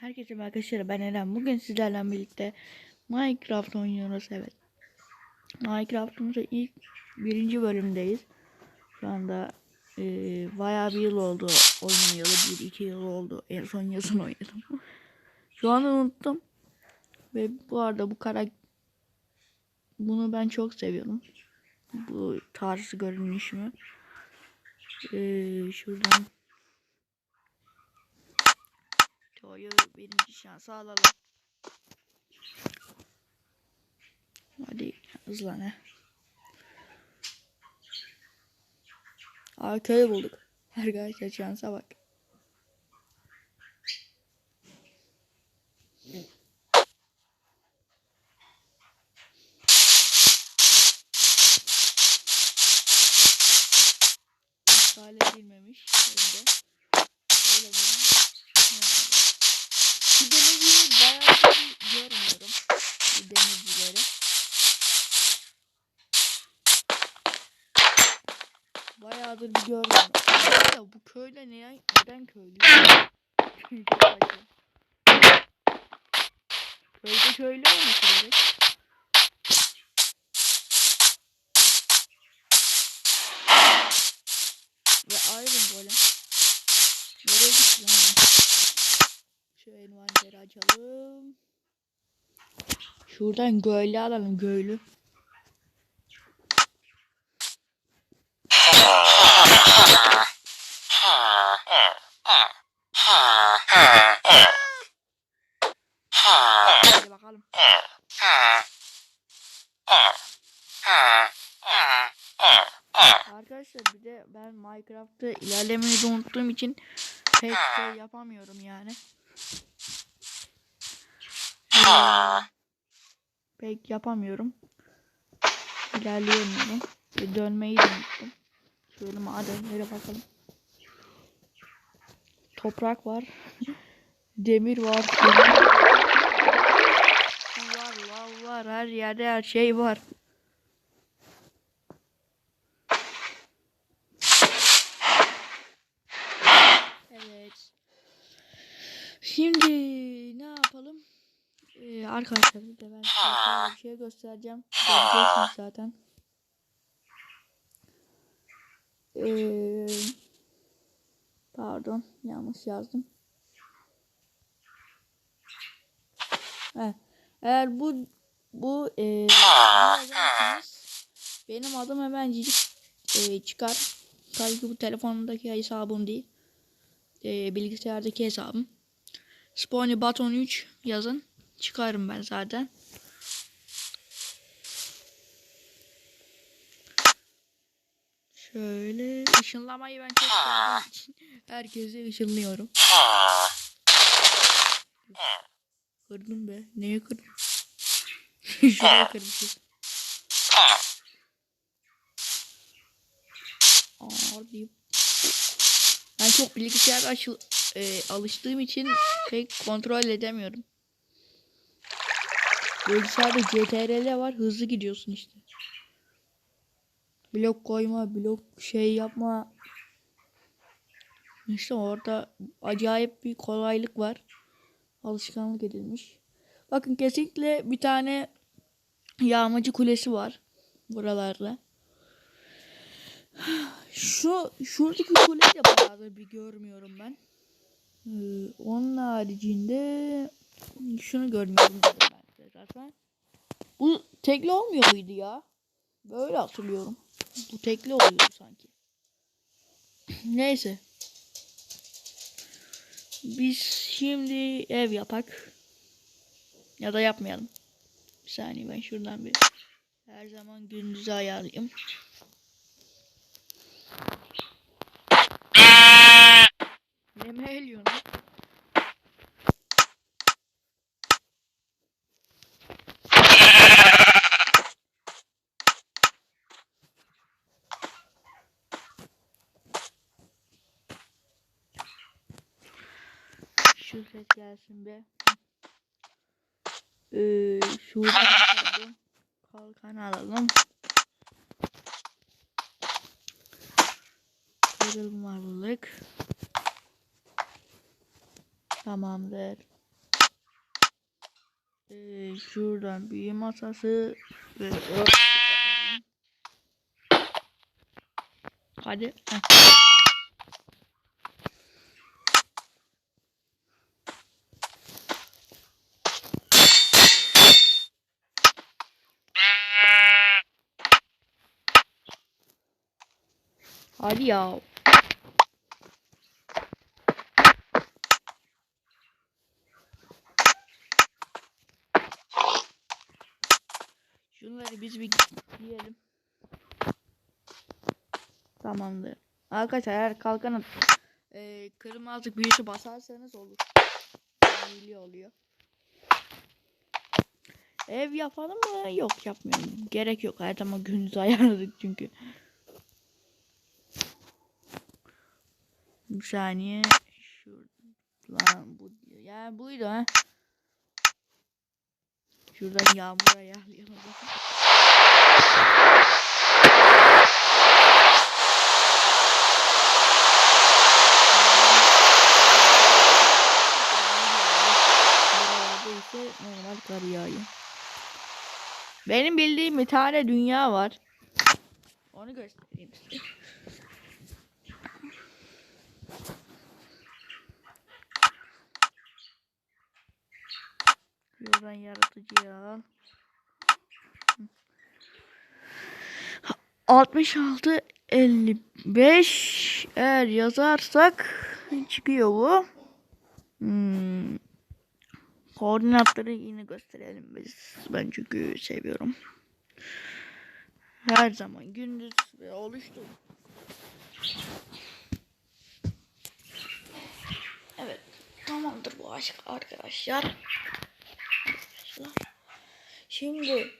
Herkese arkadaşlar ben Eren. Bugün sizlerle birlikte Minecraft oynuyoruz evet. Minecraft'ımızın ilk birinci bölümdeyiz. Şu anda e, bayağı bir yıl oldu oynayalı. Bir iki yıl oldu. En son yazın oynadım. Şu an unuttum. Ve bu arada bu karakter bunu ben çok seviyorum. Bu tarz görünüşümü. E, şuradan Toyu birinci şansı alalım. Hadi hızlan he. Aa köyü bulduk. Arkadaşlar şansa bak. Hale edilmemiş. Önde. Böyle bunu. Bu demirciyi bayağı bir görmüyorum. Bu demircileri. Bayağıdır bir görmüyorum. Ya bu köyle ne, neden köylü? Köyde köylü olması gerek. Ve Iron Golem. Nereye gitti? Şu envanteri açalım. Şuradan göğlü alalım göğlü. Arkadaşlar bir de ben Minecraft'ta ilerlemeyi de unuttuğum için pek şey yapamıyorum yani. Pek yapamıyorum. İlerleyemiyorum. Ve dönmeyi de unuttum. Şöyle madenlere bakalım. Toprak var. Demir var. Demir. Var, lav var. Her yerde her şey var. Evet. Şimdi ne yapalım? Ee, arkadaşlar bir de ben size bir şey göstereceğim. Göreceksiniz zaten. Ee, pardon yanlış yazdım. He, eğer bu bu e, benim adım hemen e, çıkar. Tabii ki bu telefonumdaki hesabım değil. E, bilgisayardaki hesabım. Spawny Button 3 yazın. Çıkarım ben zaten. Şöyle ışınlamayı ben çok sevdiğim için herkese ışınlıyorum. Kırdım be. Neye kırdım? Şuraya kırmışız. Aa deyip. Ben çok bilgisayar açı, e, alıştığım için pek kontrol edemiyorum. Bilgisayarda CTRL var hızlı gidiyorsun işte. Blok koyma, blok şey yapma. İşte orada acayip bir kolaylık var. Alışkanlık edilmiş. Bakın kesinlikle bir tane yağmacı kulesi var buralarda. Şu şuradaki kuleyi de bayağıdır bir görmüyorum ben. Ee, onun haricinde şunu görmüyorum zaten. Bu tekli olmuyor muydu ya? Böyle hatırlıyorum. Bu tekli oluyordu sanki. Neyse. Biz şimdi ev yapak. Ya da yapmayalım. Bir saniye ben şuradan bir her zaman gündüzü ayarlayayım. Eliyorsun? Şu ses gelsin be. Ee, şuradan. Kalkan alalım. Kırılmalık. Tamamdır. Ee, şuradan büyü masası ve Hadi. Hadi ya. Şunları biz bir yiyelim. Tamamdır. Arkadaşlar eğer kalkanın e, kırmızı büyüsü basarsanız olur. İyiliği oluyor. Ev yapalım mı? Yok yapmıyorum. Gerek yok. Her zaman gündüz ayarladık çünkü. Bir saniye. Şuradan bu yani buydu ha. Şuradan yağmur ayarlayalım. Normal kar yağıyor. Benim bildiğim bir tane dünya var. Onu göstereyim size. Şuradan yaratıcıyı al. 66 55 eğer yazarsak çıkıyor bu. Hmm. Koordinatları yine gösterelim biz. Ben çünkü seviyorum. Her zaman gündüz ve oluştu. Evet. Tamamdır bu aşk arkadaşlar. Arkadaşlar. Şimdi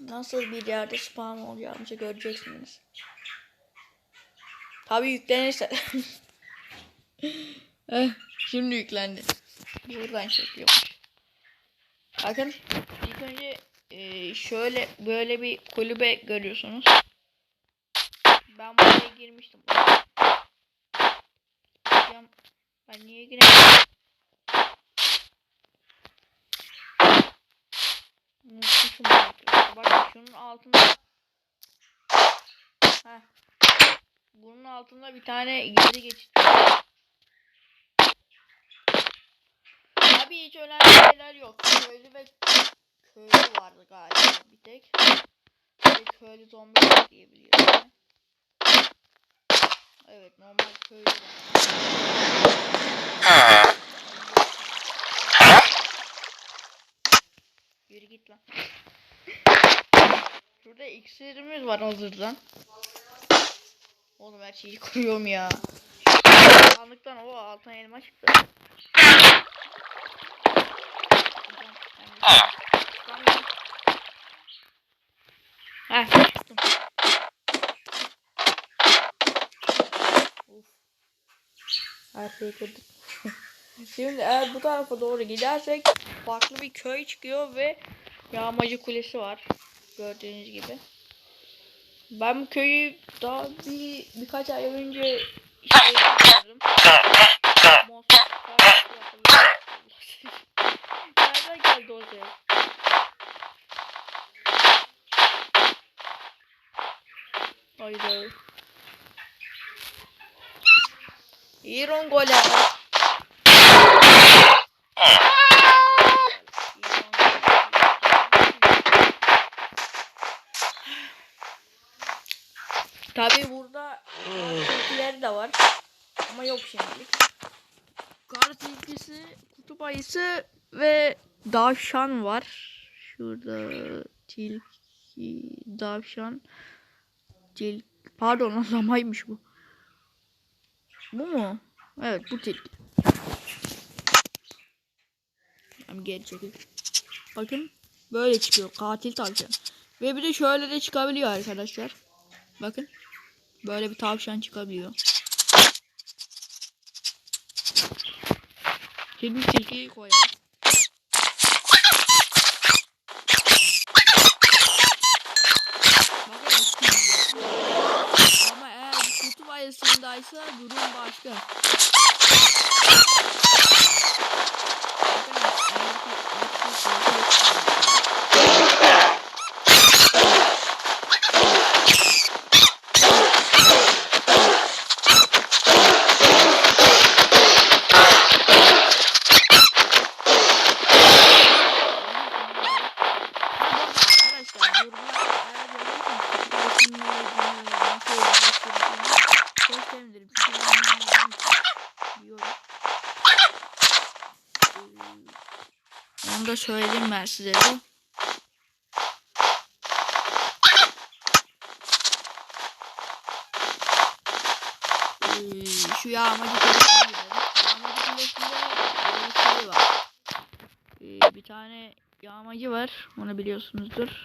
nasıl bir yerde spam olacağımızı göreceksiniz. Tabi yüklenirse. Eh, Şimdi yüklendi. Buradan çekiyormuş. Bakın ilk önce e, şöyle böyle bir kulübe görüyorsunuz. Ben buraya girmiştim. Ben niye giremedim? Unutmuşum arkadaşlar. Bakın şunun altında Heh. Bunun altında bir tane geri geçit. Abi hiç önemli şeyler yok. Köylü ve köylü vardı galiba bir tek. Ve köylü zombi diyebiliyorum. Evet normal köylü. Yürü git lan. Şurada iksirimiz var hazırdan. Oğlum her şeyi kuruyorum ya. Sandıktan o altın elma çıktı. Heh çıktım. Of. Her şeyi kırdık. Şimdi eğer bu tarafa doğru gidersek farklı bir köy çıkıyor ve yağmacı kulesi var. Gördüğünüz gibi. Ben bu köyü daha bir birkaç ay önce şey yapıyordum. Nereden geldi o ses? Hayda. İron golem. Tabi burada tilkiler de var. Ama yok şimdilik. Kar tilkisi, kutup ayısı ve davşan var. Şurada tilki, davşan, til pardon lamaymış bu. Bu mu? Evet bu tilki. Tamam geri çekil. Bakın böyle çıkıyor katil tavşan. Ve bir de şöyle de çıkabiliyor arkadaşlar. Bakın. Böyle bir tavşan çıkabiliyor. Şimdi tilkiyi koyalım. Bakın. Ama eğer kutup ayısındaysa durum başka. Bakın eğer Onu da söyleyeyim ben size de. Ee, şu yağmacı. Yağmacı kulesinde böyle bir şey var. Bir tane yağmacı var. Onu biliyorsunuzdur.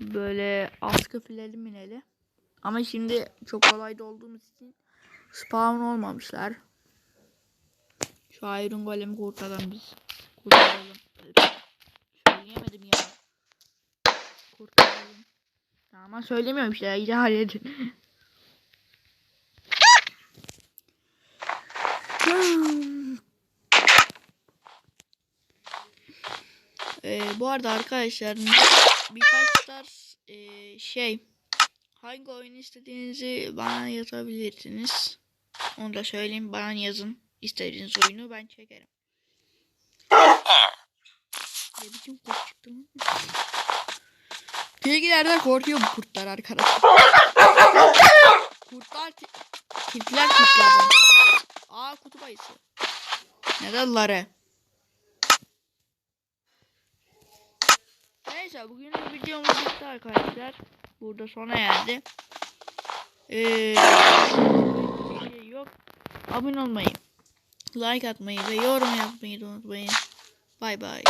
Böyle askı fileli mineli. Ama şimdi çok kolayda olduğumuz için spawn olmamışlar. Şu Iron Golem kurtaralım biz. Kurtaralım. Söyleyemedim ya. Kurtaralım. Ama söylemiyorum işte. İyice halledin. Ee, bu arada arkadaşlar birkaç tarz e, şey hangi oyun istediğinizi bana yazabilirsiniz. Onu da söyleyeyim bana yazın istediğiniz oyunu ben çekerim. Ne biçim kurt çıktı lan? Tilkilerden korkuyor bu kurtlar arkadaşlar. kurtlar ti- tilkiler kurtlardan. Aa kutup ayısı. Neden ları? Neyse bugün videomuz bitti arkadaşlar. Burada sona erdi. Ee, şey yok. Abone olmayı, like atmayı ve yorum yapmayı unutmayın. Bay bay.